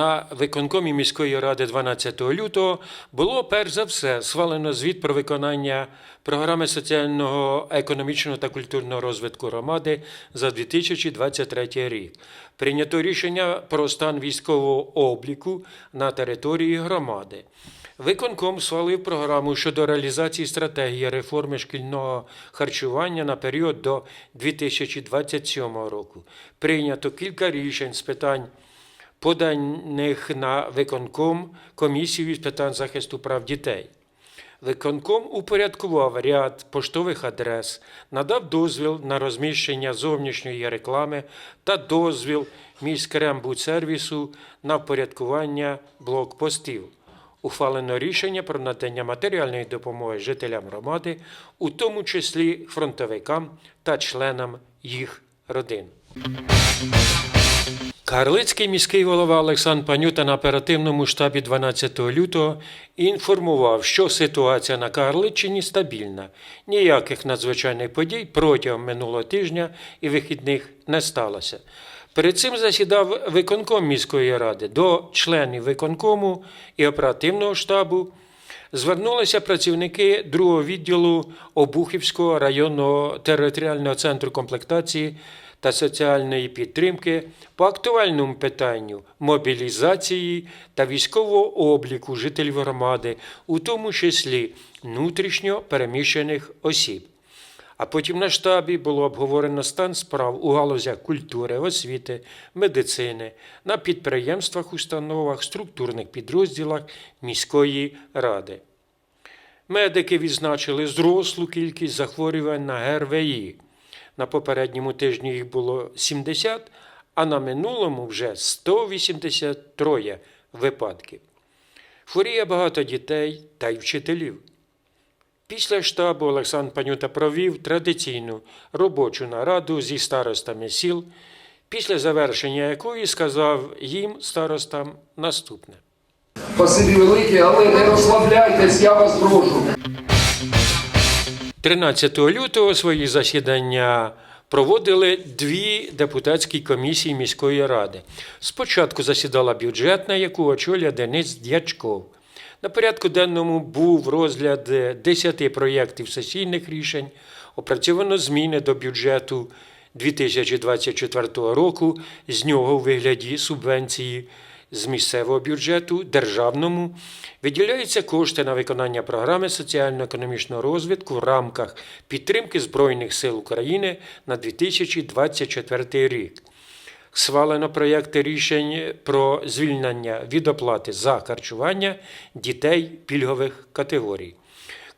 На виконкомі міської ради 12 лютого було перш за все схвалено звіт про виконання програми соціального, економічного та культурного розвитку громади за 2023 рік. Прийнято рішення про стан військового обліку на території громади. Виконком схвалив програму щодо реалізації стратегії реформи шкільного харчування на період до 2027 року. Прийнято кілька рішень з питань поданих на виконком комісію з питань захисту прав дітей. Виконком упорядкував ряд поштових адрес, надав дозвіл на розміщення зовнішньої реклами та дозвіл міськрембудсервісу на впорядкування блокпостів. Ухвалено рішення про надання матеріальної допомоги жителям громади, у тому числі фронтовикам та членам їх родин. Карлицький міський голова Олександр Панюта на оперативному штабі 12 лютого інформував, що ситуація на Карличчині стабільна. Ніяких надзвичайних подій протягом минулого тижня і вихідних не сталося. Перед цим засідав виконком міської ради до членів виконкому і оперативного штабу. Звернулися працівники другого відділу Обухівського районного територіального центру комплектації та соціальної підтримки по актуальному питанню мобілізації та військового обліку жителів громади, у тому числі внутрішньо переміщених осіб. А потім на штабі було обговорено стан справ у галузях культури, освіти, медицини, на підприємствах, установах, структурних підрозділах міської ради. Медики відзначили зрослу кількість захворювань на ГРВІ. На попередньому тижні їх було 70, а на минулому вже 183 випадки. Хворіє багато дітей та й вчителів. Після штабу Олександр Панюта провів традиційну робочу нараду зі старостами сіл, після завершення якої сказав їм старостам наступне. Спасибі велике, але не розслабляйтесь, я вас прошу. 13 лютого свої засідання проводили дві депутатські комісії міської ради. Спочатку засідала бюджетна, яку очолює Денис Дячков. На порядку денному був розгляд 10 проєктів сесійних рішень, опрацьовано зміни до бюджету 2024 року, з нього у вигляді субвенції з місцевого бюджету державному. Виділяються кошти на виконання програми соціально-економічного розвитку в рамках підтримки Збройних сил України на 2024 рік. Схвалено проєкти рішень про звільнення від оплати за харчування дітей пільгових категорій.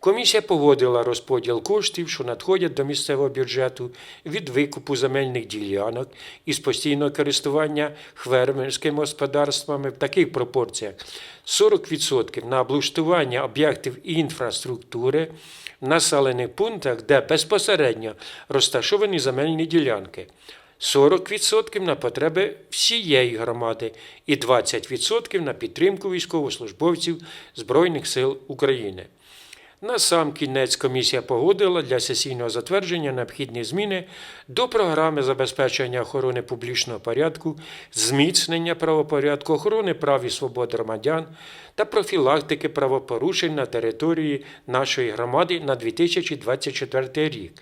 Комісія погодила розподіл коштів, що надходять до місцевого бюджету від викупу земельних ділянок із постійного користування фермерськими господарствами в таких пропорціях: 40% на облаштування об'єктів інфраструктури в населених пунктах, де безпосередньо розташовані земельні ділянки. 40% на потреби всієї громади і 20% на підтримку військовослужбовців Збройних сил України. На сам кінець комісія погодила для сесійного затвердження необхідні зміни до програми забезпечення охорони публічного порядку, зміцнення правопорядку, охорони прав і свобод громадян та профілактики правопорушень на території нашої громади на 2024 рік.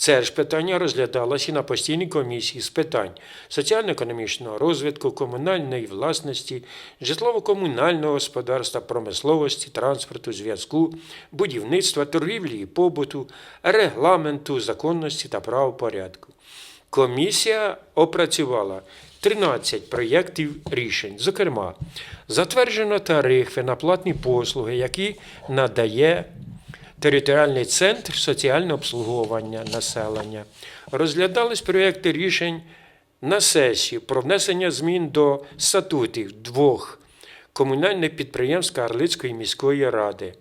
Це ж питання розглядалося на постійній комісії з питань соціально-економічного розвитку, комунальної власності, житлово-комунального господарства, промисловості, транспорту, зв'язку, будівництва, торгівлі і побуту, регламенту, законності та правопорядку. Комісія опрацювала 13 проєктів рішень. Зокрема, затверджено тарифи на платні послуги, які надає Територіальний центр соціального обслуговування населення. Розглядались проєкти рішень на сесії про внесення змін до статутів двох комунальних підприємств Карлицької міської ради.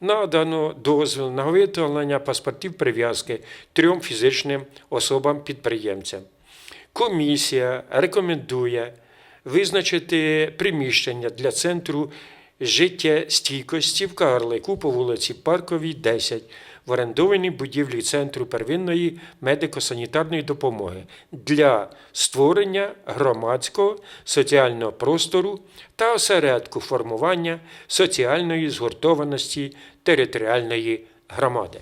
Надано дозвіл на виготовлення паспортів прив'язки трьом фізичним особам-підприємцям. Комісія рекомендує визначити приміщення для центру життєстійкості в Карлику по вулиці Парковій, 10 в орендованій будівлі Центру первинної медико-санітарної допомоги для створення громадського соціального простору та осередку формування соціальної згуртованості територіальної громади.